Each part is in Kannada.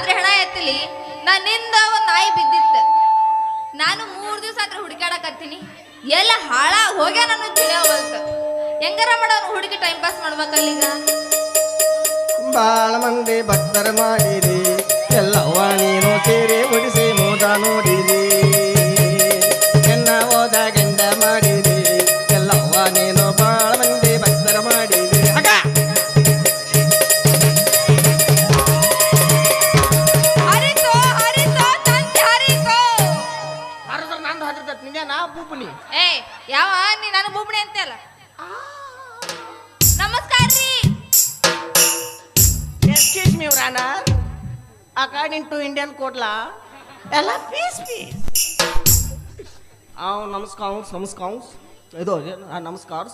ಆದ್ರೆ ಹೆಣ ಎತ್ತಲಿ? ನನ್ನಿಂದ ಒಂದ್ ನಾಯಿ ಬಿದ್ದಿತ್ತು. ನಾನು ಮೂರ್ ದಿವಸ ಆದ್ರೆ ಹುಡುಕಾಡಕತ್ತೀನಿ ಎಲ್ಲ ಹಾಳ ಹೋಗ್ಯ ನನ್ನ ಹೆಂಗಾರ ಮಾಡೋನು ಹುಡುಗಿ ಟೈಮ್ ಪಾಸ್ ಮಾಡ್ಬೇಕಲ್ಲೀಗ ಬಾಳ ಮಂದಿ ಭಕ್ತರ ಮಾಡಿರಿ ಎಲ್ಲ ನೀನು ಸೇರಿ ಒಡಿಸಿ ಮೋದ ನೋಡಿರಿ ಎಕ್ಸ್ಕ್ಯೂಸ್ ಮೀ ರಾನ ಅಕಾರ್ಡಿಂಗ್ ಟು ಇಂಡಿಯನ್ ಕೋಟ್ಲಾ ಎಲ್ಲ ಪೀಸ್ ಪೀಸ್ ಅವ್ ನಮಸ್ಕಾರ ನಮಸ್ಕಾರ ಇದು ಆ, ನಮಸ್ಕಾರ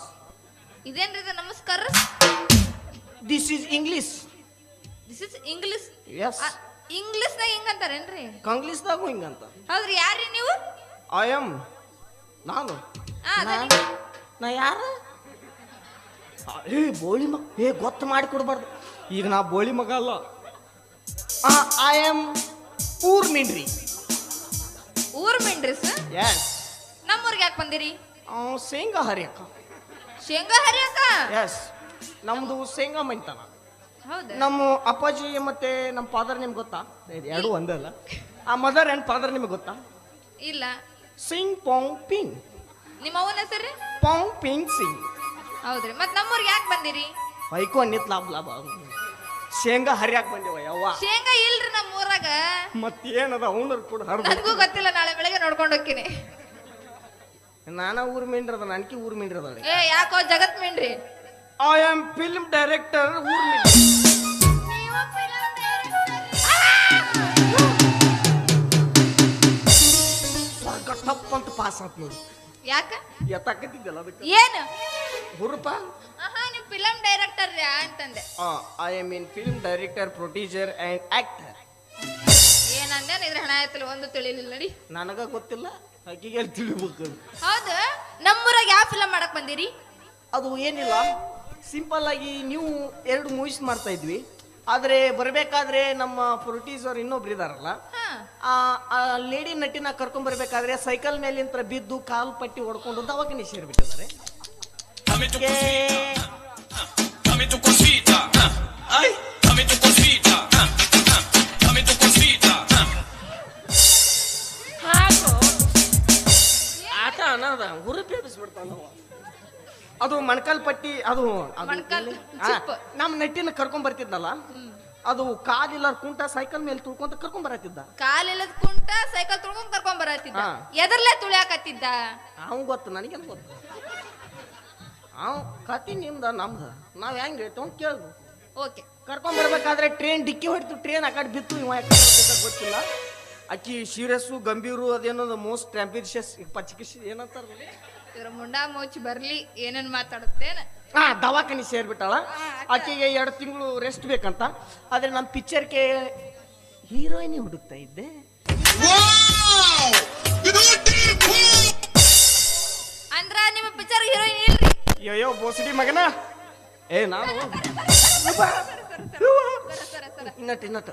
ಇದೇನ್ರಿ ಇದು? ನಮಸ್ಕಾರ. This is English this is English yes ಇಂಗ್ಲಿಷ್ನಾಗ ಹಿಂಗಂತಾರೇನ್ರಿ? ಕಂಗ್ಲೀಷ್ದಾಗೂ ಹಿಂಗಂತ. ಹೌದ್ರಿ ಯಾರ್ರಿ ನೀವು? ಐ ಆಮ್ ನಾನು. ನಾ- ಯಾರ? ಏ ಬೋಳಿ ಮಗ ಏ ಗೊತ್ತು ಮಾಡಿ ಕೊಡ್ಬಾರ್ದು. ಈಗ ನಾ ಬೋಳಿ ಮಗ ಅಲ್ಲ. ಐ ಆಮ್ ಊರ್ ಮಿಂಡ್ರಿ ಊರ್ ಮಿಂಡ್ರಿ ಸರ್? ಎಸ್ ನಮ್ಮೂರ್ಗೆ ಯಾಕೆ ಬಂದಿರಿ? ಶೇಂಗಾ ಹರಿಯಕ್ಕ ಶೇಂಗಾ ಹರಿಯಕ್ಕ ಎಸ್ ನಮ್ದು ಶೇಂಗಾ ಮೈತನ. ನಮ್ಮ ಅಪ್ಪಾಜಿ ಮತ್ತೆ ನಮ್ಮ ಫಾದರ್ ನಿಮ್ಗೆ ಗೊತ್ತಾ? ಎರಡು ಒಂದೇ ಅಲ್ಲ. ಆ ಮದರ್ ಆ್ಯಂಡ್ ಫಾದರ್ ನಿಮ್ಗೆ ಗೊತ್ತಾ? ಇಲ್ಲ. ಸಿಂಗ್ ಪಾಂಗ್ ಪಿಂಗ್ ನಿಮ್ಮ ಅವನ ಹೆಸರು? ಪಾಂಗ್ ಪಿಂಗ್ ಸಿಂಗ್ ಹೌದ್ರಿ. ಮತ್ ನಮ್ಮೂರ್ಗೆ ಯಾಕೆ ಬಂದಿರಿ? ವೈಕೋ ನಿತ್ ಲಾಭ ಲಾಭ ಶೇಂಗಾ ಹರಿಯಾಕ್ ಬಂದೇವ ಯವ್ವ. ಶೇಂಗಾ ಇಲ್ರಿ ನಮ್ಮ ಊರಾಗ ಮತ್ತೇನದ ಅವನರ್ ಕೂಡ ಹರಿದು ನನಗೂ ಗೊತ್ತಿಲ್ಲ ನಾಳೆ ಬೆಳಗ್ಗೆ ನೋಡ್ಕೊಂಡು ಹೋಗ್ತೀನಿ. ನಾನ ಊರ್ ಮೀನ್ರದ ನನ್ಕಿ ಊರ್ ಮೀನ್ರದ ಏ ಯಾಕೋ ಜಗತ್ ಮೀನ್ರಿ? ಐ ಆಮ್ ಫಿಲ್ಮ್ ಡೈರೆಕ್ಟರ್ ಊರ್ ಮೀನ್ ಸ್ವರ್ಗ ಟಪ್ ಅಂತ ಪಾಸ್ ಆತ್ ನೋಡಿ. ಯಾಕ? ಎತ್ತಾಕತ್ತಿದ್ದಲ್ಲ ಅದಕ್ಕೆ. ಏನು? ಹುರುಪ? ಆಹಾ ನೀವು ಫಿಲಂ ಡೈರೆಕ್ಟರ್ ಅಂತಂದೆ. I am in film director producer and actor ಏನಂದೆ? ಇದ್ರ ಹಣ ಆಯ್ತಲ್ಲ ಒಂದು ತಿಳಿಲಿಲ್ಲ ನೋಡಿ. ನನಗ ಗೊತ್ತಿಲ್ಲ ಆಕಿಗೆ ತಿಳಿಬೇಕು? ಹೌದು ನಮ್ಮೂರಾಗ ಯಾವ ಫಿಲಂ ಮಾಡಕ್ ಬಂದಿರಿ? ಅದು ಏನಿಲ್ಲ. ಸಿಂಪಲ್ ಆಗಿ ನೀವು ಎರಡು ಮೂವೀಸ್ ಮಾಡ್ತಾ ಇದ್ವಿ. ಆದ್ರೆ ಬರಬೇಕಾದ್ರೆ ನಮ್ಮ ಪ್ರೊಡ್ಯೂಸರ್ ಇನ್ನೊಬ್ರು ಇದಾರಲ್ಲ. ಆ ಆ ಲೇಡಿ ನಟಿನ ಕರ್ಕೊಂಡ್ ಬರ್ಬೇಕಾದ್ರೆ ಸೈಕಲ್ ಮೇಲಿಂತ್ರ ಬಿದ್ದು ಕಾಲು ಪಟ್ಟಿ ಹೊಡ್ಕೊಂಡು ದವಾಖಾನೆ ಸೇರ್ಬಿಟ್ಟಿದ್ದಾರೆ. Dame tu Que- cosita, dame tu cosita, ay, dame tu cosita, dame tu cosita. ಹಾಕು ಆಟ ಅನ್ನದ ಹುರುಪಿ ಎಬ್ಬಿಸ್ಬಿಡ್ತಾನ ಅದು ಮಣಕಲ್ ಪಟ್ಟಿ ಅದು ಅದು ಮೊಣಕಾಲ್ ಆ, ಚಿಪ್ಪು. ನಮ್ಮ ನೆಟ್ಟಿನ ಕರ್ಕೊಂಡ್ ಬರ್ತಿದ್ನಲ್ಲ? ಅದು ಕಾಲಿಲ್ಲ ಕುಂಟ ಸೈಕಲ್ ಮೇಲೆ ತುಳ್ಕೊಂತ ಕರ್ಕೊಂಡ್ ಬರತ್ತಿದ್ದ. ಕಾಲಿಲ್ಲದ ಕುಂಟ ಸೈಕಲ್ ತುಳ್ಕೊಂಡ್ ಕರ್ಕೊಂಡ್ ಬರತ್ತಿದ್ದ. ಹಾ. ಎದರ್ಲೆ ತುಳಿಯಾಕತ್ತಿದ್ದ? ಅವ್ ಗೊತ್ತು ನನಗೇನು ಗೊತ್ತು. ಅವ್ ಕತಿ ನಿಮ್ದ ನಾವು ಹೆಂಗೆ ಹೆಂಗ್ ಅಂತ ಕೇಳ್ದು ಓಕೆ. ಕರ್ಕೊಂಡ್ ಬರ್ಬೇಕಾದ್ರೆ ಟ್ರೈನ್ ಡಿಕ್ಕಿ ಹೊಡಿತು ಟ್ರೈನ್ ಆ ಕಡೆ ಬಿತ್ತು ಇವ ಯಾಕ್ ಗೊತ್ತಿಲ್ಲ. ಅಕ್ಕಿ ಶಿರಸ್ಸು ಗಂಭೀರು ಅದೇನೋ ಮೋಸ್ಟ್ ಟ್ಯಾಂಪಿಷಸ್ ಚಿಕಿತ್ಸೆ ಏನಂತಾರ ಇದ್ರ ಮುಂಡಾ ಮೋಚಿ ಬರ್ಲಿ ಏನೇನು ಮಾತಾಡುತ್ತೇನ. ಹಾ ದವಾಖಾನೆ ಸೇರ್ಬಿಟ್ಟಾಳ. ಆಕೆಗೆ ಎರಡು ತಿಂಗಳು ರೆಸ್ಟ್ ಬೇಕಂತ. ಆದ್ರೆ ನಮ್ಮ ಪಿಕ್ಚರ್ಗೆ ಹೀರೋಯಿನ್ ಹುಡುಕ್ತಾ ಇದ್ದೆ. ಅಂದ್ರ ನಿಮ್ಮ ಪಿಕ್ಚರ್ ಹೀರೋಯಿನ್ ಇಲ್ರಿ? ಅಯ್ಯೋ ಬೋಸಡಿ ಮಗನ? ಏ ನಾನು ಸರ ಸರ ಸರ ಇನ್ನಟ್ ಇನ್ನಟ್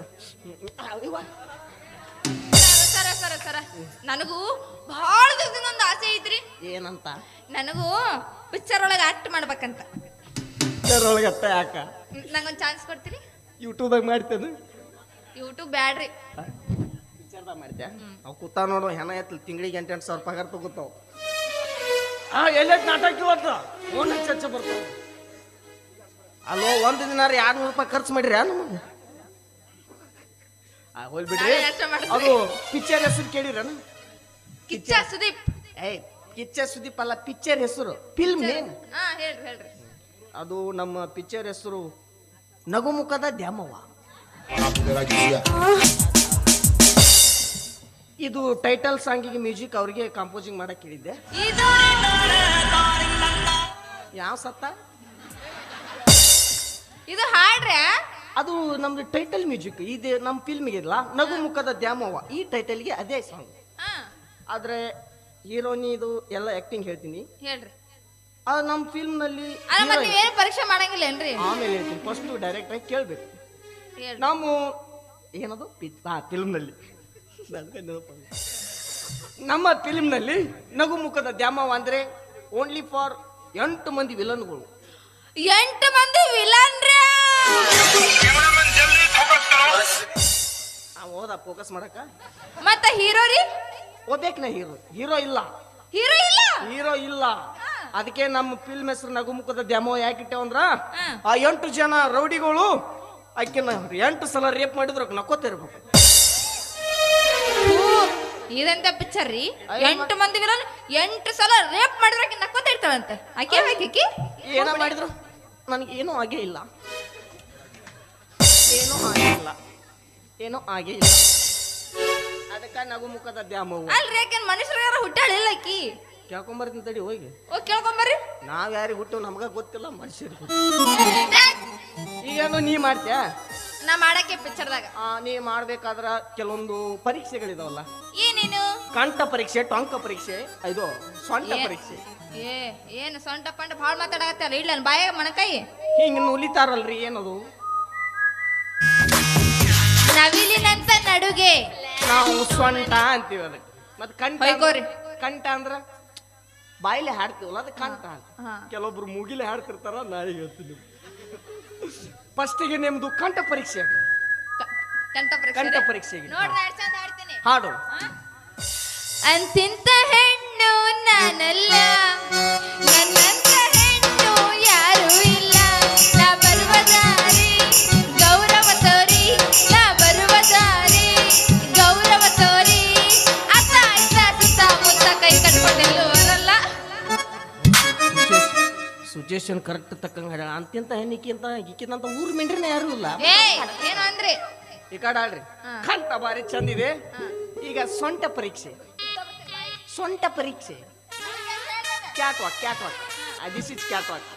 ಸರ ಸರ ಸರ ನನಗೂ ಬಹಳ ದಿವಸದಿಂದ ಒಂದು ಆಸೆ ಐತ್ರಿ. ಏನಂತ? ನನಗೂ ಪಿಕ್ಚರ್ ಒಳಗೆ ಆಕ್ಟ್ ಮಾಡ್ಬೇಕಂತ. ಒಳಗೆ ಅತ್ತ ಯಾಕ? ನಂಗೊಂದು ಚಾನ್ಸ್ ಕೊಡ್ತೀರಿ? ಯೂಟ್ಯೂಬ್ದಾಗ ಮಾಡ್ತೇನೆ. ಯೂಟ್ಯೂಬ್ ಬ್ಯಾಡ್ರಿ. ಪಿಕ್ಚರ್ದಾಗ ಮಾಡ್ತೆ ಅವು ಕೂತ ನೋಡು ಹೆಣ ಎತ್ತಲ್ ತಿಂಗಳಿಗೆ ಎಂಟೆಂಟು ಎಂಟು ಸಾವಿರ ಪಗಾರ ತಗೋತಾವ. ಆ ಎಲ್ಲೆಟ್ ನಾಟಕ ಇವತ್ತು? ಫೋನ್ ಚರ್ಚೆ ಬರ್ತಾವ ಅಲ್ಲೋ ಒಂದು ದಿನ ಎರಡು ನೂರು ರೂಪಾಯಿ ಖರ್ಚು ಮಾಡಿರಿ ನಮಗೆ? ಆ ಹೋಲ್ ಬಿಡ್ರಿ. ಅದು ಪಿಕ್ಚರ್ ಹೆಸರು ಕೇಳಿರನ? ಕಿಚ್ಚ ಸುದೀಪ್. ಏಯ್ ಕಿಚ್ಚ ಸುದೀಪ್ ಅಲ್ಲ ಪಿಕ್ಚರ್ ಹೆಸರು. Film name? ಹಾ ಹೇಳ್ರಿ ಹೇಳ್ರಿ. ಅದು ನಮ್ಮ ಪಿಕ್ಚರ್ ಹೆಸರು ನಗುಮುಖದ ದ್ಯಾಮವ್ವ. ಇದು ಟೈಟಲ್ ಸಾಂಗಿಗೆ ಮ್ಯೂಸಿಕ್ ಅವ್ರಿಗೆ ಕಂಪೋಸಿಂಗ್ ಮಾಡಕ್ ಹೇಳಿದ್ದೆ. ಯಾವ ಸತ್ತ? ಇದು ಹಾಡ್ರೆ? ಅದು ನಮ್ದು ಟೈಟಲ್ ಮ್ಯೂಸಿಕ್ ಇದು ನಮ್ಮ ಫಿಲ್ಮ್ಗೆ ಇಲ್ಲ ನಗುಮುಖದ ದ್ಯಾಮವ್ವ. ಈ ಟೈಟಲ್ಗೆ ಅದೇ ಸಾಂಗ್ ಆದ್ರೆ ಹೀರೋನಿ ಇದು ಎಲ್ಲ ಆಕ್ಟಿಂಗ್ ಹೇಳ್ತೀನಿ. ಹೇಳ್ರಿ. ಅದು ನಮ್ಮ ಮತ್ತೆ ನೀವೇನು ಪರೀಕ್ಷೆ ಮಾಡಂಗಿಲ್ಲ ಏನ್ರಿ? ಆಮೇಲೆ ಹೇಳ್ತೀನಿ. ಫಸ್ಟ್ ಡೈರೆಕ್ಟ್ ಆಗಿ ಕೇಳ್ಬೇಕು. ನಾವು ಏನದು? ಫಿಲ್ಮ್ನಲ್ಲಿ. ನಮ್ಮ ಫಿಲ್ಮ್ನಲ್ಲಿ ನಗು ಮುಖದ ದ್ಯಾಮವ ಅಂದ್ರೆ ಓನ್ಲಿ ಫಾರ್ ಎಂಟು ಮಂದಿ ವಿಲನ್ಗಳು ಎಂಟು ಮಂದಿ ವಿಲನ್ ಹೋದ ಫೋಕಸ್ ಮಾಡಕ ಮತ್ತೆ ಹೀರೋ ರೀ? ಓದ್ಬೇಕನ ಹೀರೋ ಹೀರೋ ಇಲ್ಲ. ಹೀರೋ ಇಲ್ಲ? ಹೀರೋ ಇಲ್ಲ. ಅದಕ್ಕೆ ನಮ್ಮ ಫಿಲ್ಮ್ ಹೆಸರು ನಗುಮುಖದ ದ್ಯಾಮೋ ಅಂದ್ರೆ ಆ ಎಂಟು ಜನ ರೌಡಿಗಳು ಆಕಿನ ಎಂಟು ಸಲ ರೇಪ್ ಮಾಡಿದ್ರು ನಕ್ಕೋತಿರ್ಬೇಕು ಇದಂತ ಪಿಕ್ಚರ್ ರೀ? ಎಂಟು ಮಂದಿ ವಿಲನ್ ಎಂಟು ಸಲ ರೇಪ್ ಮಾಡಿದ್ರೆ ನಕ್ಕೊತ ಇರ್ತಾಳಂತೆ. ಆಕೆ ಆಕಿ ಏನ ಮಾಡಿದ್ರು? ನನಗೆ ಏನೂ ಆಗೇ ಇಲ್ಲ. ಏನೂ ಆಗೇ ಇಲ್ಲ. ಏನೂ ಆಗೇ ಇಲ್ಲ. ಅದಕ್ಕ ನಗು ಮುಖದ ದ್ಯಾಮವ್ವ ಅಲ್ರಿ ಮನುಷ್ಯರ ಮನುಷ್ಯರು ಯಾರು ಹುಟ್ಟಾಳಿಲ್ಲ ಆಕಿ? ಕೇಳ್ಕೊಂಬರ್ತೀನಿ ತಡಿ ಹೋಗಿ. ಓ ಕೇಳ್ಕೊಂಬರ್ರಿ. ನಾವ್ ಯಾರಿಗೆ ಹುಟ್ಟು ನಮಗ ಗೊತ್ತಿಲ್ಲ ಮನುಷ್ಯರಿಗೆ ಈಗೇನು ನೀ ಮಾಡ್ತ್ಯಾ? ನಾ ಮಾಡಕ್ಕೆ ಪಿಕ್ಚರ್ದಾಗ ಆ, ನೀ ಮಾಡ್ಬೇಕಾದ್ರ ಕೆಲವೊಂದು ಪರೀಕ್ಷೆಗಳಿದಾವಲ್ಲ. ಏನೇನು? ಕಂಠ ಪರೀಕ್ಷೆ ಟೊಂಕ ಪರೀಕ್ಷೆ ಇದು ಸೊಂಟ ಪರೀಕ್ಷೆ. ಏ ಏನು ಸೊಂಟ ಪಂಡ ಭಾಳ ಮಾತಾಡಕತ್ತಾರ ಇಲ್ಲ ಬಾಯಾಗ ಮಣಕಾಯಿ ಹಿಂಗ ನುಲಿತಾರಲ್ರಿ ಏನದು? ನವಿಲಿನಂತ ನಡುಗೆ. ನಾವು ಸೊಂಟ ಅಂತೀವಿ ಅದಕ್ಕೆ. ಮತ್ತೆ ಕಂಠ ಹೊಯ್ಕೋರಿ. ಕಂಠ ಅಂದ್ರ ಬಾಯಲ್ಲಿ ಹಾಡ್ತೀವಲ್ಲ ಅದು ಕಂಠ ಅಂತ. ಕೆಲವೊಬ್ರು ಮುಗಿಲಿ ಹಾಡ್ತಿರ್ತಾರ ನಾಳೆಗೆ ಹೇಳ್ತೀನಿ ಫಸ್ಟಿಗೆ ನಿಮ್ದು ಕಂಠ ಪರೀಕ್ಷೆ ಕಂಠ ಪರೀಕ್ಷೆ ಕಂಠ ರೀ? ಪರೀಕ್ಷೆಗೆ. ನೋಡ್ರಿ ಹಾಡ್ತೀನಿ. ಹಾಡು. ಅಂತಿಂತ ಹೆಣ್ಣು ನಾನಲ್ಲ. ನನ್ನಂತ ಹೆಣ್ಣು ಯಾರು ಇಲ್ಲ. ನಾ ಬರುವ ದಾರಿ ಗೌರವ ತೋರಿ. ನಾ ಬರುವ ದಾರಿ ಗೌರವ ತೋರಿ. ಅತ್ತ ಇತ್ತ ಸುತ್ತ ಮುತ್ತ ಕೈ ಕಟ್ಕೊಂಡೆಲ್ಲೂ ಬರಲ್ಲ. ಸಿಚುಯೇಷನ್ ಕರೆಕ್ಟ್ ತಕ್ಕಂಗ ಹೇಳ ಅಂತಿಂತ ಹೆಣ್ಣಿಕ್ಕಿಂತ ಈಕಿಂತ ಊರ್ ಮಿಂಡ್ರಿನ ಯಾರು ಇಲ್ಲ. ಏ ಏನು ಅಂದ್ರಿ? ಈ ಕಡೆ ಆಡ್ರಿ ಹಾ. ಕಂಠ ಬಾರಿ ಚಂದಿದೆ ಈಗ ಸೊಂಟ ಪರೀಕ್ಷೆ. ಸೊಂಟ ಪರೀಕ್ಷೆ. Cat walk cat walk this is cat walk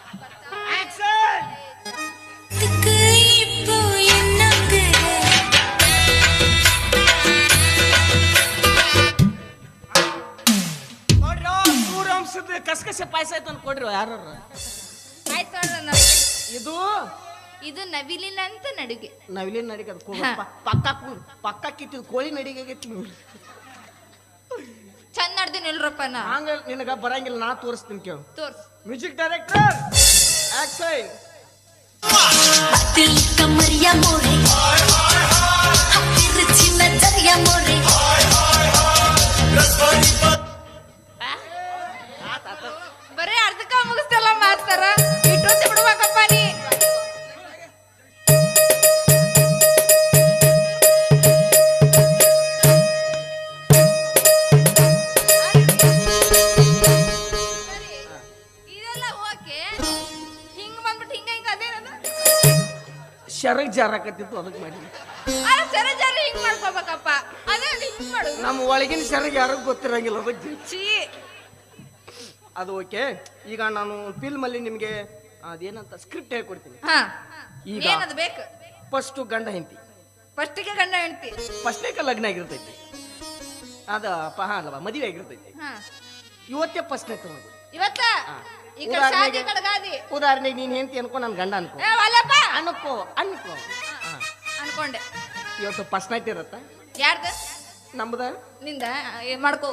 ಕಸಕಸೆ ಪಾಯಸ ಆಯ್ತು ಅಂತ ಕೊಡ್ರಿ ಯಾರು ಇದು? ಇದು ನವಿಲಿನ ಅಂತ ನಡಿಗೆ. ನವಿಲಿನ ನಡಿಗೆ ಅದು ಪಕ್ಕ ಪಕ್ಕ ಕಿತ್ತಿದ ಕೋಳಿ ನಡಿಗೆ ಎದ್ದು ನಿಲ್ರಪ್ಪ ನಾ ಹಂಗ ನಿನಗ ಬರಂಗಿಲ್ಲ ನಾ ತೋರಿಸ್ತೀನಿ ಕೇಳು ತೋರ್ಸ್ ಮ್ಯೂಸಿಕ್ ಡೈರೆಕ್ಟರ್ ಆಕ್ಷನ್ ಹತ್ತಿಲ್ ಕಮರಿಯ ಮೋರೆ ಹತ್ತಿರ ಚಿನ್ನ ಜರಿಯ ಮೋರೆ ರಸ್ವಾನಿ ಶರಗ್ ಜಾರಾಕತ್ತಿತ್ತು ಅದಕ್ಕೆ ಮಾಡಿ. ಅಲ್ಲ ಸರಿ ಜರಿ ಹಿಂಗ್ ಮಾಡ್ಕೋಬೇಕಪ್ಪ. ಅದೇ ಹಿಂಗ್ ಮಾಡು ನಮ್ಮ ಒಳಗಿನ ಶರಗ್ ಯಾರಿಗೂ ಗೊತ್ತಿರಂಗಿಲ್ಲ ಅದಕ್ಕೆ ಛೀ. ಅದು ಓಕೆ. ಈಗ ನಾನು ಫಿಲ್ಮ್ ಅಲ್ಲಿ ನಿಮಗೆ ಅದೇನಂತ ಸ್ಕ್ರಿಪ್ಟ್ ಹೇಳ್ಕೊಡ್ತೀನಿ ಹಾ. ಈಗ? ಏನದು ಬೇಕು? ಫಸ್ಟು ಗಂಡ ಹೆಂಡತಿ. ಫಸ್ಟಿಗೆ ಗಂಡ ಹೆಂಡ್ತಿ. ಫಸ್ಟ್ನೇಕ ಲಗ್ನ ಆಗಿರ್ತೈತಿ. ಅದ ಪಹ ಅಲ್ಲವಾ ಮದುವೆ ಆಗಿರ್ತೈತಿ. ಹಾ. ಇವತ್ತೇ ಫಸ್ಟ್ನೇ ತಗೊಂಡು ಇವತ್ತ? ಈ ಕಡೆ ಕಡಗಾದಿ ಉದಾಹರಣೆಗೆ ನೀನ್ ಹೆಂಡತಿ ಅನ್ಕೋ ನನ್ ಗಂಡ ಅನ್ಕೋ. ಏ ಅನ್ಕೋ ಅನ್ಕೋ. ಹಾ. ಅನ್ಕೊಂಡೆ. ಇವತ್ತು ಫಸ್ಟ್ ನೈಟ್ ಇರತ್ತ? ಯಾರ್ದ? ನಮ್ದ? ನಿಂದ? ಏನು ಮಾಡ್ಕೋ.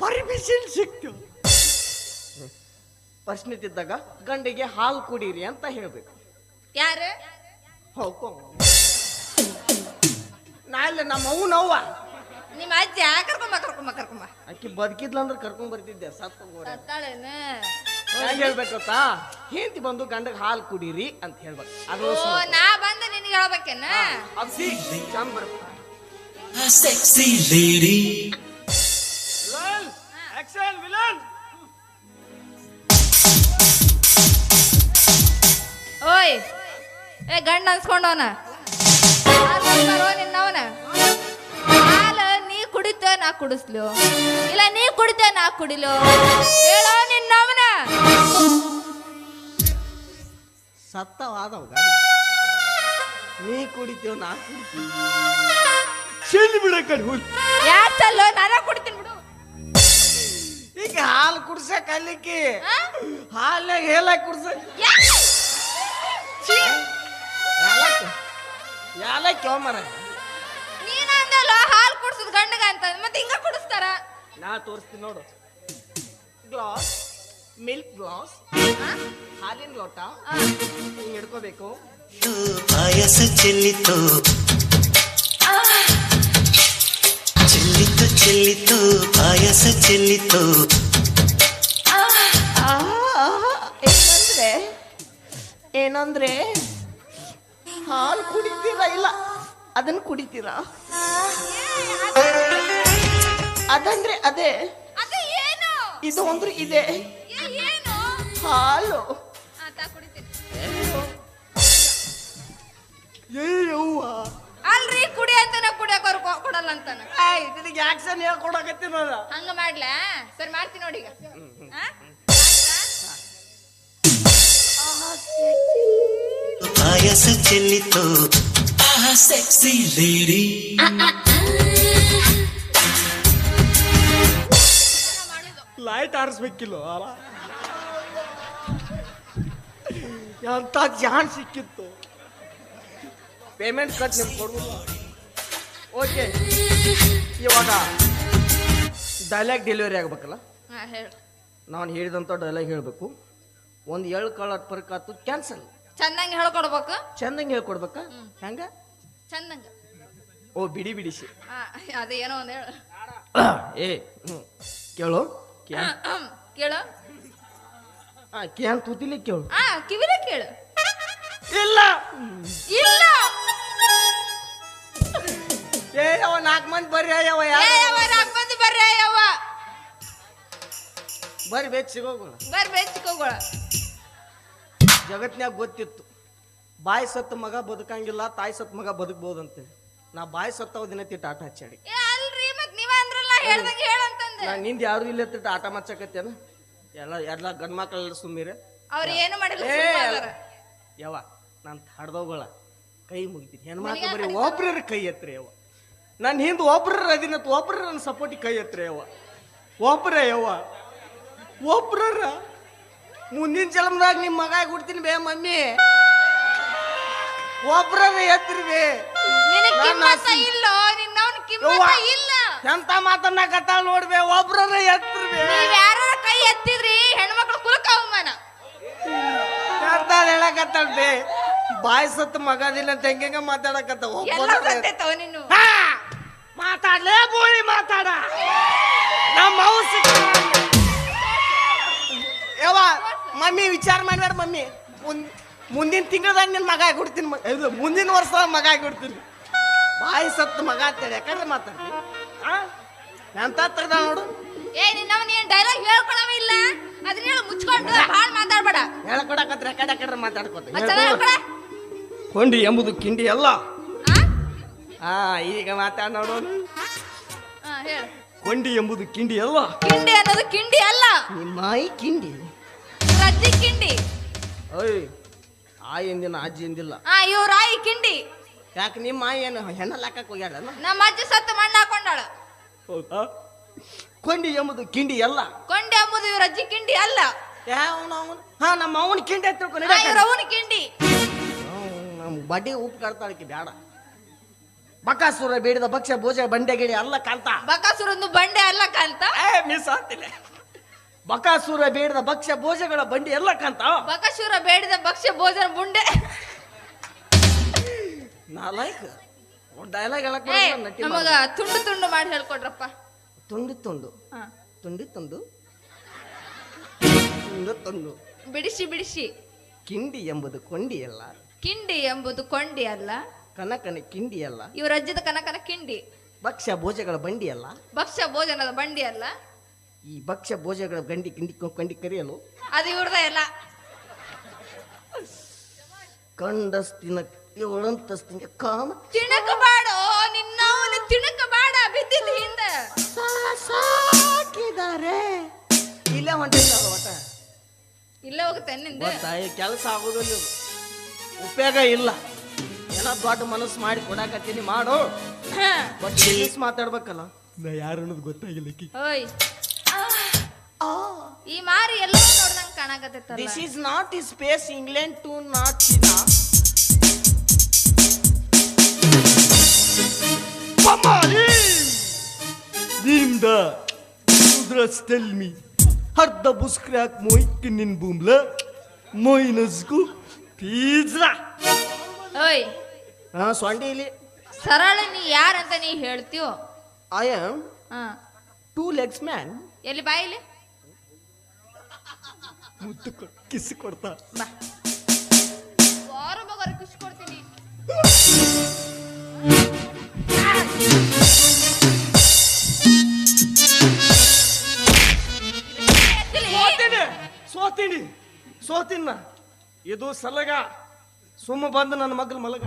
ಪರ್ಮಿಷನ್ ಸಿಕ್ತು. ಫಸ್ಟ್ ನೈಟ್ ಇದ್ದಾಗ ಗಂಡಿಗೆ ಹಾಲು ಕುಡೀರಿ ಅಂತ ಹೇಳ್ಬೇಕು. ಯಾರು? ಹೋಗ್ಕೋ. ನಾ ಇಲ್ಲ ನಮ್ಮ ಅವು ನೋವ ನಿಮ್ಮ ಅಜ್ಜ ಕರ್ಕೊಂಬ ಕರ್ಕೊಂಬ ಕರ್ಕೊಂಬ. ಅಕ್ಕಿ ಬದುಕಿದ್ಲ ಅಂದ್ರೆ ಕರ್ಕೊಂಡ್ ಬರ್ತಿದ್ದೆ ಸತ್ತ ಸತ್ತಾಳೇನ? ಹೆಂಗ್ ಹೇಳ್ಬೇಕು ಗೊತ್ತಾ? ಹೆಂಡತಿ ಬಂದು ಗಂಡಗ್ ಹಾಲು ಕುಡೀರಿ ಅಂತ ಹೇಳ್ಬೇಕು. ಅದು ಓ ನಾ ಬಂದು ನಿನಗೆ ಹೇಳ್ಬೇಕೇನ? ಅದು ಸಿ ಚಂದ ಬರ್ಬೇಕು A sexy lady. Action villain. ಓಯ್ ಏ ಗಂಡ ಅನ್ಸ್ಕೊಂಡವನ? ಬರೋ ನಿನ್ನವನ? ಕುಡಿತ ನಾ ಕುಡಿಸ್ಲು. ಇಲ್ಲ ನೀ ಕುಡಿತ ನಾ ಕುಡಿಲು. ಹೇಳೋ ನಿನ್ನವನ ಸತ್ತವಾದವ ನೀ ಕುಡಿತೀವ ನಾ ಕುಡಿತೀವಿ ಚೆಲ್ಲಿ ಬಿಡ ಚಲ್ಲೋ ನಾನ ಕುಡಿತೀನಿ ಬಿಡು. ಈಗ ಹಾಲು ಕುಡ್ಸಕ್ ಅಲ್ಲಿಕ್ಕಿ. ಹಾಲ್ನಾಗ ಹೇಳಕ್ ಕುಡ್ಸ ಯಾಲಕ್ಕೆ? ಯಾಲಕ್ಕೆ ಮರ ಗಂಡಗ ಅಂತ ಮತ್ತೆ ಹಿಂಗ ಕುಡಿಸ್ತಾರ? ನಾ ತೋರಿಸ್ತೀನಿ ನೋಡು. ಗ್ಲಾಸ್ ಮಿಲ್ಕ್ ಗ್ಲಾಸ್ ಹಾಲಿನ ಲೋಟ ಹಿಂಗ್ ಹಿಡ್ಕೋಬೇಕು. ಪಾಯಸ ಚೆಲ್ಲಿತು. ಚೆಲ್ಲಿತು ಚೆಲ್ಲಿತು ಪಾಯಸ ಚೆಲ್ಲಿತು. ಏನಂದ್ರೆ ಏನಂದ್ರೆ ಹಾಲು ಕುಡಿತೀರಾ ಇಲ್ಲ? ಅದನ್ನ ಕುಡಿತೀರಾ? ಅದಂದ್ರೆ ಅದೇ. ಅದು ಏನು? ಇದು ಅಂದ್ರೆ ಇದೆ. ಹಾಲು. ಅಲ್ರಿ ಕುಡಿ ಅಂತಾನ ಕುಡಿಯಕ್ ಅವ್ರು ಕೊ- ಕೊಡಲ್ಲ ಅಂತಾನ. ನಿನಗೆ ಆಕ್ಷನ್ ಹೇಳ್ಕೊಡಕತ್ತೀನಲ್ಲ ಹಂಗ ಮಾಡ್ಲಾ? ಸರಿ ಮಾಡ್ತೀನಿ ನೋಡಿ ಈಗ. ಆ? ಪಾಯಸ ಚೆಲ್ಲಿತು. ಸೆಕ್ಸಿ ಲೇಡಿ ಲೈಟ್ ಆರಿಸ್ಬೇಕಿಲ್ಲ ಎಂತ ಜಾನ್ ಸಿಕ್ಕಿತ್ತು? ಪೇಮೆಂಟ್ ಕಟ್ ನಿಮ್ಗೆ ಕೊಡುವ ಓಕೆ ಇವಾಗ ಡೈಲಾಗ್ ಡೆಲಿವರಿ ಆಗ್ಬೇಕಲ್ಲ? ನಾನು ಹೇಳಿದಂಥ ಡೈಲಾಗ್ ಹೇಳಬೇಕು. ಒಂದು ಏಳು ಕಳ್ಳ ಪರ್ಕಾತು ಕ್ಯಾನ್ಸಲ್ ಚೆನ್ನಾಗಿ ಹೇಳ್ಕೊಡ್ಬೇಕು. ಚೆನ್ನಾಗಿ ಹೇಳ್ಕೊಡ್ಬೇಕಾ? ಹೆಂಗ? ಚಂದಂಗ. ಓ ಬಿಡಿ ಬಿಡಿಸಿ ಅದೇ ಏನೋ ಒಂದು ಹೇಳು. ಏ ಕೇಳು. ಕೇಳು. ಹಾಂ ಕ್ಯಾನ್ ತೂತಿಲಿ ಕೇಳು. ಆ ಕಿವಿಲೆ ಕೇಳು. ಇಲ್ಲ. ಇಲ್ಲ. ಏ ಅವ ನಾಲ್ಕು ಮಂದಿ ಬರ್ರಿ ಅಯ್ಯವ ಯಾವ ನಾಲ್ಕು ಮಂದಿ ಬರ್ರಿ ಯವ್ವ. ಬರ್ರಿ ಬೇಕ್ ಸಿಗೋಗೋಣ ಬರ್ರಿ ಬೆಚ್ಕೋಗಳ ಜಗತ್ನ್ಯಾಗ ಗೊತ್ತಿತ್ತು. ಬಾಯಿ ಸತ್ತು ಮಗ ಬದುಕಂಗಿಲ್ಲ ತಾಯಿ ಸತ್ತು ಮಗ ಬದುಕ್ಬೋದಂತೆ. ನಾ ಬಾಯಿ ಸತ್ತವ ದಿನ ತಿಟ್ಟು ಆಟ ಹಚ್ಚಾಡಿ. ಏ ಅಲ್ರಿ ಮತ್ ನೀವ ಅಂದ್ರಲ್ಲ ಹೇಳ್ದಂಗೆ ಹೇಳಂತಂದೆ ನಾ ನಿಂದ ಯಾರು ಇಲ್ಲ ತಿಟ್ಟು ಆಟ ಮಚ್ಚಕತ್ತೇನ ಎಲ್ಲ ಎಲ್ಲ ಗಂಡ ಮಕ್ಕಳೆಲ್ಲ ಸುಮ್ಮೀರ. ಅವ್ರ ಏನು ಮಾಡಿಲ್ಲ ಏ ಸುಮ್ನೆ ಅದಾರ. ಯವ್ವ ನಾನು ಕೈ ಮುಗಿತೀನಿ. ಹೆಣ್ಮಕ್ಳು ಬರೀ ಒಬ್ರರ ಕೈ ಎತ್ತರಿ ಯವ್ವ. ನನ್ನ ಹಿಂದೆ ಒಬ್ರರ ಅದಿನತ್ ಒಬ್ರ ನನ್ನ ಸಪೋರ್ಟಿಗೆ ಕೈ ಎತ್ತರಿ ಯವ್ವ. ಒಬ್ರ ಯವ್ವ. ಒಬ್ರರ. ಮುಂದಿನ ಜನ್ಮದಾಗ ನಿಮ್ಮ ಮಗ ಹುಡ್ತೀನಿ ಬೇ ಮಮ್ಮಿ. ಒಬ್ರರ ಎತ್ತರಿ ಬೇ. ಕಿಮ್ಮತ್ತ ಇಲ್ಲ? ನಿನ್ನವನ್ ಕಿಮ್ಮತ್ತ ಇಲ್ಲ? ಎಂತ ಮಾತನ್ನಕತ್ತಾಳ ನೋಡ್ಬೇ ಒಬ್ರರ ಎತ್ರಿ ಬೇ ನೀವ್ ಯಾರ ಕೈ ಎತ್ತಿದ್ರಿ? ಹೆಣ್ಮಕ್ಳು ಕುಲಕ ಅವಮಾನ. ಅಂತ ಹೇಳಕತ್ತಾಳ ಬೇ. ಬಾಯಿ ಸತ್ ಮಗದಿಲ್ಲ ಅಂತ ಹೆಂಗ ಮಾತಾಡಕತ್ತ? ಎಲ್ಲ ಗೊತ್ತೈತವ ನೀನು! ಮಾತಾಡ್ಲೇ ಬೋಳಿ ಮಾತಾಡ. ನಮ್ಮ ಯವ್ವ ಮಮ್ಮಿ ವಿಚಾರ ಮಾಡ್ಬೇಡ ಮಮ್ಮಿ. ಮುಂದ್ ಮುಂದಿನ ತಿಂಗಳದಾಗ ನಿನ್ನ ಮಗ ಆಗಿಬಿಡ್ತೀನಿ ಮುಂದಿನ ವರ್ಷ ಮಗ ಆಗಿಬಿಡ್ತೀನಿ. ಬಾಯಿ ಸತ್ತು ಮಗ ಅಂತೇಳಿ ಯಾಕಂದ್ರೆ ಮಾತಾಡ್ತೀನಿ ಎಂತ ತೆಗ್ದ ನೋಡು. ಏ ನಿನ್ನವನ್ ಏನ್ ಡೈಲಾಗ್ ಹೇಳ್ಕೊಳವ ಇಲ್ಲ? ಅದನ್ನ ಹೇಳು ಮುಚ್ಕೊಂಡು ಭಾಳ ಮಾತಾಡ್ಬೇಡ. ಹೇಳ್ಕೊಡಕತ್ರ ಯಾಕಡೆ ಯಾಕಡೆ ಮಾತಾಡ್ಕೊತ. ಕೊಂಡಿ ಎಂಬುದು ಕಿಂಡಿ ಅಲ್ಲ. ಹಾ ಆ ಈಗ ಮಾತಾಡ ನೋಡು. ಕೊಂಡಿ ಎಂಬುದು ಕಿಂಡಿ ಅಲ್ಲ. ಕಿಂಡಿ ಅನ್ನೋದು ಕಿಂಡಿ ಅಲ್ಲ. ನಿಮ್ಮಾಯಿ ಕಿಂಡಿ. ರಜ್ಜಿ ಕಿಂಡಿ. ಓಯ್ ಆ ಎಂದಿನ ಅಜ್ಜಿ ಎಂದಿಲ್ಲ. ಆ ಇವ್ರ ಆಯಿ ಕಿಂಡಿ. ಯಾಕೆ ನಿಮ್ಮ ಏನು ಹೆಣ್ಣ ಲಾಕಕ್ಕೆ ಹೋಗ್ಯಾಳ ನಮ್ಮ ಅಜ್ಜಿ ಸತ್ತು ಮಣ್ಣು ಹಾಕೊಂಡಾಳ. ಹೌದಾ? ಕೊಂಡಿ ಎಂಬುದು ಕಿಂಡಿ ಅಲ್ಲ. ಕೊಂಡೆ ಅಂಬುದು ಇವ್ರ ಅಜ್ಜಿ ಕಿಂಡಿ ಅಲ್ಲ. ಯಾವನ ಅವನು? ಹಾ ನಮ್ಮ ಅವನ ಕಿಂಡಿ ಹತ್ರ ಆ, ಇವ್ರ ಅವನ ಕಿಂಡಿ. ನಮ್ಮ ಬಡ್ಡಿ ಉಪ್ಪು ಕಡ್ತಾಳಕ್ಕೆ ಬೇಡ ಬಕಾಸುರ ಬೇಡಿದ ಭಕ್ಷ್ಯ ಭೋಜ ಬಂಡೆ ಗಿಡಿ ಅಲ್ಲ ಕಾಂತ ಬಕಾಸುರೊಂದು ಬಂಡೆ ಅಲ್ಲ ಕಾಂತ ಏ ಮಿಸ್ ಆಗ್ತಿಲ್ಲ. ಬಕಾಸುರ ಬೇಡದ ಭಕ್ಷ್ಯ ಭೋಜಗಳ ಬಂಡಿ ಎಲ್ಲ ಕಾಂತ ಬಕಾಸುರ ಬೇಡದ ಭಕ್ಷ್ಯ ಭೋಜನ ಬುಂಡೆ. ನಾ ಲೈಕ್ ಡೈಲಾಗ್ ಹೇಳಕ್ ನಟಿ ನಮಗ ತುಂಡು ತುಂಡು ಮಾಡಿ ಹೇಳ್ಕೊಡ್ರಪ್ಪ. ತುಂಡು ತುಂಡು. ಹಾ. ತುಂಡಿ ತುಂಡು. ತುಂಡು ತುಂಡು. ಬಿಡಿಸಿ ಬಿಡಿಸಿ ಕಿಂಡಿ ಎಂಬುದು ಕೊಂಡಿ ಅಲ್ಲ ಕಿಂಡಿ ಎಂಬುದು ಕೊಂಡಿ ಅಲ್ಲ. ಕನಕನ ಕಿಂಡಿ ಅಲ್ಲ ಇವ್ರ ಅಜ್ಜದ ಕನಕನ ಕಿಂಡಿ. ಭಕ್ಷ್ಯ ಭೋಜಗಳ ಬಂಡಿ ಅಲ್ಲ ಭಕ್ಷ್ಯ ಭೋಜನದ ಬಂಡಿ ಅಲ್ಲ. ಈ ಭಕ್ಷ್ಯ ಭೋಜಗಳ ಗಂಡಿ ಕಿಂಡಿ ಕಂಡಿ ಕರೆಯಲು. ಅದು ಇವ್ರದ ಎಲ್ಲ ಕಂಡಸ್ತಿನ ಏಳಂತಸ್ತಿನ ಕಾಮ ತಿಣಕ ಬಾಡೋ ನಿನ್ನ ತಿಣಕ ಬಾಡ ಬಿದ್ದಿದ್ದ ಹಿಂದ. ಸಾಕಿದ್ದಾರೆ ಇಲ್ಲೇ ಹೊಂಟಿಲ್ಲ ಒಟ್ಟ ಇಲ್ಲ ಹೋಗುತ್ತೆ ನಿಂದ. ಈ ಕೆಲಸ ಆಗೋದಿಲ್ಲ. ಉಪಯೋಗ ಇಲ್ಲ. ಏನೋ ದೊಡ್ಡ ಮನಸ್ಸು ಮಾಡಿ ಕೊಡಾಕತ್ತೀನಿ ಮಾಡು. ಹಾ. ಬಟ್ ಇಂಗ್ಲೀಷ್ ಮಾತಾಡ್ಬೇಕಲ್ಲ? ನಾ ಯಾರು ಅನ್ನೋದು ಗೊತ್ತಾಗಿಲ್ಲ ಓಯ್. ಈ ಮಾರಿ ಎಲ್ಲ ನೋಡ್ದಂಗೆ ಕಾಣಕತ್ತೈತಲ್ಲ. This is not is space England to not China ನಿಂದ ಟೆಲ್ ಮಿ ಹರ್ದ ಬುಸ್ಕ್ರ್ಯಾಕ್ ಮೊಯ್ಕ್ ನಿನ್ ಬೂಮ್ಲ ಮೊಯ್ನಸ್ಕು ಪಿಜ್ರಾ. ಓಯ್. ಹಾ ಸೊಂಡಿ ಇಲ್ಲಿ. ಸರಳ ನೀ ಯಾರಂತ ನೀ ಹೇಳ್ತೀವೋ ಐ ಆಮ್ ಹಾ. ಟೂ ಲೆಗ್ಸ್ ಮ್ಯಾನ್ ಎಲ್ಲಿ ಬಾ ಇಲ್ಲಿ. ಮುದ್ದು ಕಿಸ್ ಕೊಡ್ತಾ. ಬಾ. ವಾರ ಬಗೋರು ಖುಷಿ ಕೊಡ್ತೀನಿ. ಸೋತೀನಿ ಸೋತೀನಿ ಇದು ಸಲಗ. ಸುಮ್ಮ ಬಂದು ನನ್ನ ಮಗಳ ಮಲಗ.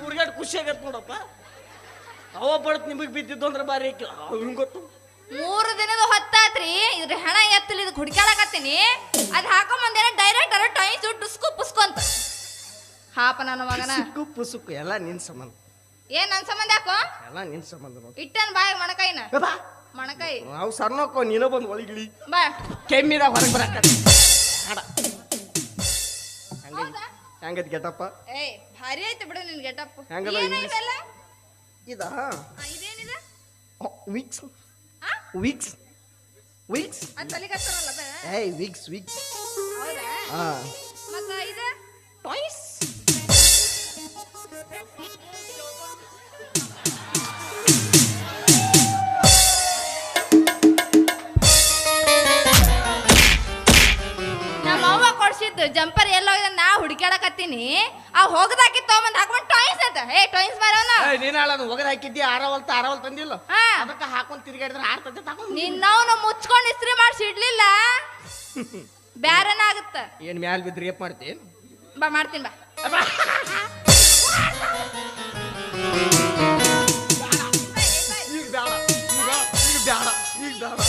ಇವ್ರಿಗೆ ಖುಷಿ ಆಗತ್ತೆ ನೋಡಪ್ಪ? ಅವ ಬಡತ್ ನಿಮಗೆ ಬಿದ್ದಿದ್ದು ಅಂದ್ರೆ ಬಾರಿ ಅವ್ನಿಗೆ ಗೊತ್ತು. ಮೂರು ದಿನದ ಹೊತ್ತಾತ್ರಿ ಇದ್ರ ಹೆಣ ಎತ್ತಲಿ ಇದು ಹುಡ್ಕ್ಯಾಡಕತ್ತೀನಿ ಅದ್ ಹಾಕೊಂಬಂದೇನ ಡೈರೆಕ್ಟ್ ಅರ ಟೈ ಡುಸ್ಕು ಪುಸ್ಕು ಅಂತ. ಹಾಪ ನನ್ನ ಮಗನ. ಸುಕ್ಕು ಪುಸುಕು ಎಲ್ಲ ನಿನ್ ಸಂಬಂಧ. ಏನ್ ನನ್ ಸಂಬಂಧ ಯಾಕೋ? ಎಲ್ಲ ನಿನ್ ಸಂಬಂಧ ನೋಡಿ. ಇಟ್ಟನ್ ಬಾಯ್ ಮಣಕಾಯಿನ ಬಾ. ಮಣಕಾಯಿ ನಾವು ಸಣ್ಣಕ್ಕೋ ನೀನೋ ಬಂದು ಒಳಗಿಳಿ. ಬಾ. ಕೆಮ್ಮಿದಾಗ ಹೊರಗೆ ಬರಕ ಹೌದಾ? ಹೆಂಗೈತಿ ಗೆಟಪ್ಪ? ಏ ಭಾರಿ ಆಯ್ತು ಬಿಡು ನಿನ್ ಗೆಟಪ್. ಹೆಂಗದ ಇದೆಲ್ಲ ಇದಾ? ಇದ ಇದೇನಿದ? ವಿಕ್ಸ್ ಆ? ವಿಕ್ಸ್ ವಿಕ್ಸ್ ಅದ್ ತಲೆಗೆ ಅದ? ಏಯ್ ವಿಕ್ಸ್ ವಿಕ್ಸ್ ಹೌದಾ? ಹಾ ಮತ್ತ ಇದ? ಟಾಯ್ಸ್ ಹುಡುಕ್ಯಾಡಕತ್ತೀನಿ ಆ ಹೋಗದಾಕಿ ತಗೊಂಬಂದ್ ಹಾಕೊಂಡ್ ಟಾಯ್ಸ್ ಅಂತ. ಏ ಟಾಯ್ಸ್ ಮಾರವನ. ನೀನ್ ಹೇಳೋದು ಒಗದ ಹಾಕಿದ್ದಿ ಆರವಲ್ ಆರವಲ್ ತಂದಿಲ್ಲ? ಹಾ. ಅದಕ್ಕೆ ಹಾಕೊಂಡ್ ತಿರ್ಗಾಡಿದ್ರೆ ತಗೊಂಡ್ ನಿನ್ನವನು ಮುಚ್ಕೊಂಡ್ ಇಸ್ತ್ರಿ ಮಾಡ್ಸಿ ಇಡ್ಲಿಲ್ಲ. ಬ್ಯಾರನ ಆಗುತ್ತ. ಏನ್ ಮ್ಯಾಲ್ ಬಿದ್ರಿ ಏಪ್ ಮಾಡ್ತೀನಿ ಬಾ ಮಾಡ್ತೀನಿ ಬಾ. ಈಗ ಬ್ಯಾಡ ಈಗ ಈಗ ಬ್ಯಾಡ. ಈಗ ಬೇಡ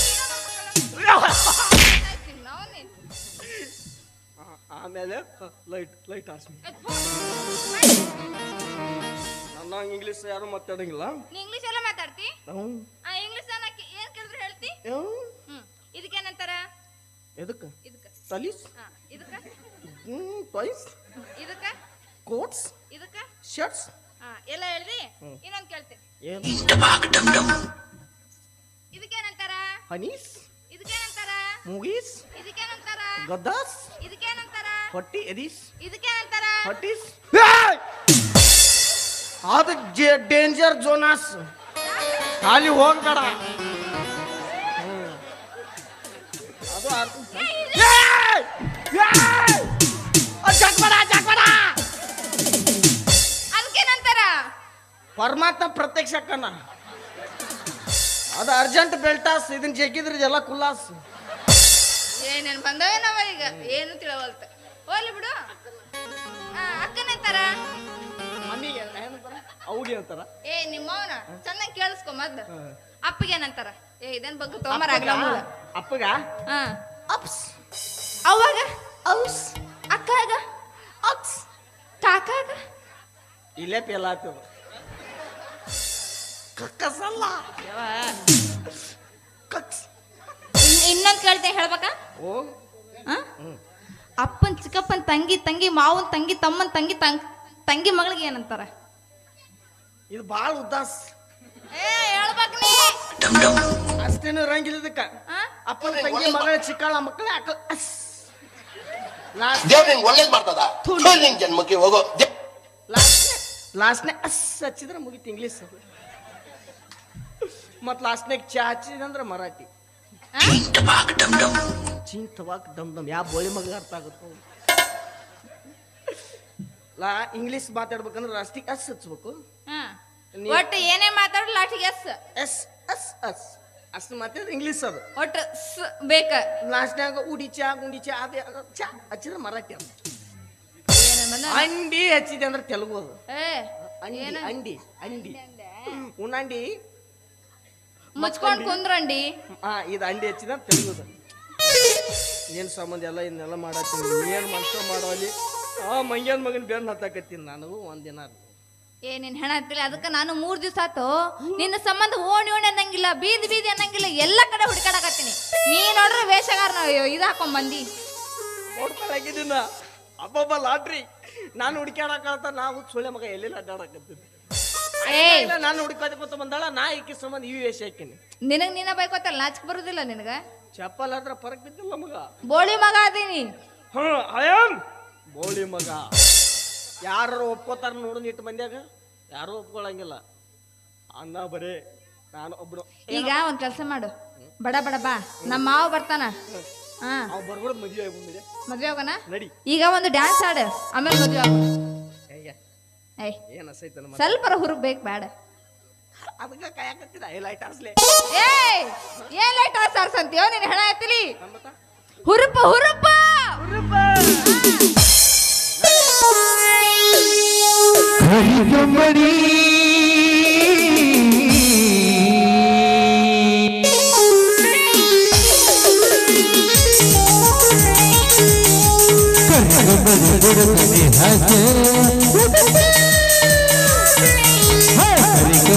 ಆಮೇಲೆ ಲೈಟ್ ಲೈಟ್ ಹಾಸ್ಮಿ ನನ್ನ ಇಂಗ್ಲೀಷ್ ಯಾರು ಮಾತಾಡಂಗಿಲ್ಲ. ನೀ ಇಂಗ್ಲಿಷ್ ಎಲ್ಲ ಮಾತಾಡ್ತಿ? ಆ ಇಂಗ್ಲಿಷ್ ಏನ್ ಕೇಳಿದ್ರು ಹೇಳ್ತಿ? ಇದಕ್ಕೆ ಏನಂತಾರ? ಎದಕ್ಕ? ಇದಕ್ಕ. ತಲೀಸ್? ಹಾ ಇದಕ್ಕ? ಟಾಯ್ಸ್ ಇದಕ್ಕ? ಕೋಟ್ಸ್ ಇದಕ್ಕ? ಶರ್ಟ್ಸ್ ಹಾ ಎಲ್ಲ ಹೇಳ್ರಿ ಇನ್ನೊಂದ್ ಕೇಳ್ತೀನಿ ಏನು? ಇದಕ್ಕೇನಂತಾರ ಹನೀಸ್ ಇದಕ್ಕೇನಂತಾರ ಮೂಗೀಸ್ ಇದಕ್ಕೇನಂತಾರ ಗದ್ದಾಸ್? ಇದಕ್ಕೇನಂತಾರ ಹೊಟ್ಟಿ ಎದೀಸ್ ಇದಕ್ಕೇನಂತಾರ ಹೊಟ್ಟಿಸ್ ಅದು ಡೇಂಜರ್ ಜೋನಾಸ್ ಅಲ್ಲಿ ಹೋಗ್ಬೇಡ. ಅದು! ಅದಕ್ಕೇನಂತಾರ ಪರಮಾತ್ಮ ಪ್ರತ್ಯಕ್ಷ ಕಣ ಅದು ಅರ್ಜೆಂಟ್ ಬೆಲ್ಟಾಸ್ ಇದನ್ನ ಜಗ್ಗಿದ್ರೆ ಎಲ್ಲ ಕುಲ್ಲಾಸ್. ಏನೇನ್ ಬಂದವೇನವ ಈಗ? ಏನು ತಿಳವಲ್ತ? ಹೋಗ್ಲಿ ಬಿಡು. ಅಕ್ಕನ ಅಂತಾರ? ಮಮ್ಮಿಗೆ ಏನಂತಾರ ಅವ್ಗೆ ಅಂತಾರ? ಏ ನಿಮ್ಮವನ? ಚೆನ್ನಾಗಿ ಕೇಳಿಸ್ಕೊ ಅಪ್ಪಗೆ ಏನಂತಾರ ಏ ಇದನ್ ಬಗ್ಗೆ ತೊಗೊಂಬರ ಆಗ್ಲ ಅಪ್ಪಗ? ಹಾ. ಅಪ್ಸ್. ಅವಾಗ ಔಸ್ ಅಕ್ಕಾಗ? ಅಪ್ಸ್. ಕಾಕಾಗ? ಇಲ್ಲೇ ಪೇಲ ಆಗ್ತದ ಕಕ್ಕಸಲ್ಲ. ಕಕ್ಸ್. ಇನ್- ಇನ್ನೊಂದ್ ಕೇಳ್ತೆ ಹೇಳ್ಬೇಕಾ? ಓ ಆ? ಅಪ್ಪನ್ ಚಿಕ್ಕಪ್ಪನ ತಂಗಿ ತಂಗಿ ಮಾವನ್ ತಂಗಿ ತಮ್ಮನ್ ತಂಗಿ ತಂಗ್ ತಂಗಿ ಮಗಳಿಗೆ ಏನಂತಾರ? ಇದು ಬಾಳ ಉದ್ದಾಸ್ ಏ ಹೇಳ್ಬೇಕ್ ನೀ. ಅಷ್ಟೇನು ಇರಂಗಿಲ್ಲ ಇದಕ್ಕ. ಆ? ಅಪ್ಪನ ತಂಗಿ ಮಗಳ ಚಿಕ್ಕಳ ಮಕ್ಕಳ ಅಕ್ಕ ಅಸ್. ಲಾಸ್ಟ್ ದೇವ್ರ ನಿಂಗೆ ಒಳ್ಳೇದ್ ಮಾಡ್ತದ? ನಿನ್ ಜನ್ಮಕ್ಕೆ ಹೋಗೋ ದೇ- ಲಾಸ್ಟ್ನೆ ಲಾಸ್ಟ್ನೆ ಅಸ್ ಹಚ್ಚಿದ್ರೆ ಮುಗೀತು ಇಂಗ್ಲೀಷ್. ಮತ್ತು ಲಾಸ್ಟ್ನಾಗ ಚಾ ಹಚ್ಚಿದಂದ್ರ ಮರಾಠಿ. ಆ? ಚಿಂತವಾಕ್ ದಮ್ ದಮ್ ಯಾವ ಬೋಳಿ ಮಗ ಅರ್ಥ ಆಗುತ್ತೋ? ಲಾ ಇಂಗ್ಲಿಷ್ ಮಾತಾಡ್ಬೇಕಂದ್ರೆ ಲಾಸ್ಟಿಗೆ ಅಸ್ ಹಚ್ಬೇಕು. ನೀ- ಒಟ್ಟು ಏನೇ ಮಾತಾಡೋ ಲಾಟಿಗೆ ಎಸ್ ಎಸ್ ಅಸ್ ಅಸ್ ಅಷ್ಟು ಮಾತಾಡಿದ್ರೆ ಇಂಗ್ಲಿಷ್ ಅದು. ಒಟ್ಟು ಸ್ ಬೇಕ. ಲಾಸ್ಟ್ನಾಗ ಉಡಿ ಚಾ ಗುಂಡಿ ಚಾ ಅದೇ ಚಾ ಹಚ್ಚಿದ್ರೆ ಮರಾಠಿ ಅಂತ. ಅಂಡಿ ಹಚ್ಚಿದೆ ಅಂದ್ರೆ ತೆಲುಗು ಅದು. ಏ ಅಂಡಿ ಅಂಡಿ ಅಂಡಿ ಉಣ್ಣಂಡಿ. ಮುಚ್ಕೊಂಡು ಕುಂದ್ರಂಡಿ. ಹಾ ಇದು ಅಂಡಿ ಹಚ್ಚಿದ ತೆಲುಗುದು ಏನ್ ಸಂಬಂಧ ಎಲ್ಲ ಇನ್ನೆಲ್ಲ ಮಾಡತ್ತೀನಿ. ಏನು ಮನುಷ್ಯ ಮಾಡೋ ಅಲ್ಲಿ ಆ ಮಂಗ್ಯನ ಮಗನ ಬೆನ್ನ ಹತ್ತಾಕತ್ತೀನಿ ನಾನು ಒಂದಿನ. ಏ ನಿನ್ ಹೆಣ ಹತ್ತಿಲ್ಲ. ಅದಕ್ಕೆ ನಾನು ಮೂರು ದಿವಸ ಆತು. ನಿನ್ನ ಸಂಬಂಧ ಓಣಿ ಓಣಿ ಅನ್ನಂಗಿಲ್ಲ ಬೀದಿ ಬೀದಿ ಅನ್ನಂಗಿಲ್ಲ ಎಲ್ಲ ಕಡೆ ಹುಡುಕಾಡಕತ್ತೀನಿ. ನೀ ನೋಡ್ರೆ ವೇಷಗಾರನ ಇದು ಹಾಕೊಂಡ್ ಬಂದಿ. ಹೊಡ್ಕೊಳಗಿದ್ದೀನ ಅಬ್ಬಬ್ಬ ಲಾಟ್ರಿ. ನಾನು ಹುಡುಕ್ಯಾಡಕತ್ತ ನಾವು ಸುಳ್ಳೆ ಮಗ ಎಲ್ಲೆಲ್ಲ ಅಡ್ಡಾಡಕತ್ತೀನಿ. ನಾನು ಹುಡುಕಾಡಕ್ಕೆ ಬಂದಾಳ ನಾ ಈಕೆ ಸಂಬಂಧ ಈ ವೇಷ ಹಾಕಿನಿ. ನಿನಗೆ ನೀನ ಬೈಕೋತಲ್ಲ ನಾಚಿಕೆ ಬರುದಿಲ್ಲ ನಿನಗ? ಚಪ್ಪಲ್ ಹತ್ರ ಪರಕ್ ಬಿದ್ದಿಲ್ಲ ಮಗ. ಬೋಳಿ ಮಗ ಅದೀನಿ. ಅಯಂ ಬೋಳಿ ಮಗ. ಯಾರು ಒಪ್ಕೋತಾರ ನೋಡು ಇಟ್ಟು ಮಂದ್ಯಾಗ. ಯಾರು ಒಪ್ಕೊಳ್ಳಂಗಿಲ್ಲ ಅನ್ನ ಬರೇ ನಾನು ಒಬ್ರು ಈಗ ಒಂದ್ ಕೆಲಸ ಮಾಡು. ಬಡ ಬಡ ಬಾ. ನಮ್ಮ ಮಾವ ಬರ್ತಾನ. ಹಾ. ಅವ್ ಮದ್ವೆ ಆಗ್ಬಿಟ್ಟಿದೆ ಮದ್ವೆ ಹೋಗೋಣ ನಡಿ. ಈಗ ಒಂದು ಡ್ಯಾನ್ಸ್ ಆಡು. ಆಮೇಲೆ ಮದ್ವೆ ಆಗ ಏಯ್ ಏನ್ ಸ್ವಲ್ಪ ಹುರುಗ್ ಬೇಕು ಬೇಡ. ಅದಕ್ಕೆ ಕಾಯಕತ್ತಿದ ಲೈಟ್ ಹಾಸ್ಲೆ ಏಯ್ ಏನ್ ಲೈಟ್ ಆರ್ಸ್ ಅಂತೀಯೋ ನೀನು ಹೆಣ ಎತ್ತಲಿ? ಹುರುಪ ಹುರುಪ! ಹುರುಪ!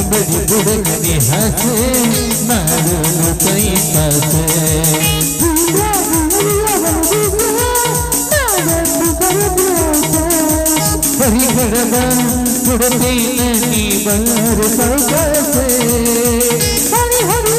ಹರಿಕಂಬಡಿ ಬುಡಗನಿ ಹಸೆ ಮಾಡಲು ಕೈ ಪಾಸೆ ಹರಿಹರದ ಬುಡತೈನ ನೀ ಬಾರು ಸೌಕಾಸೆ ಹೇ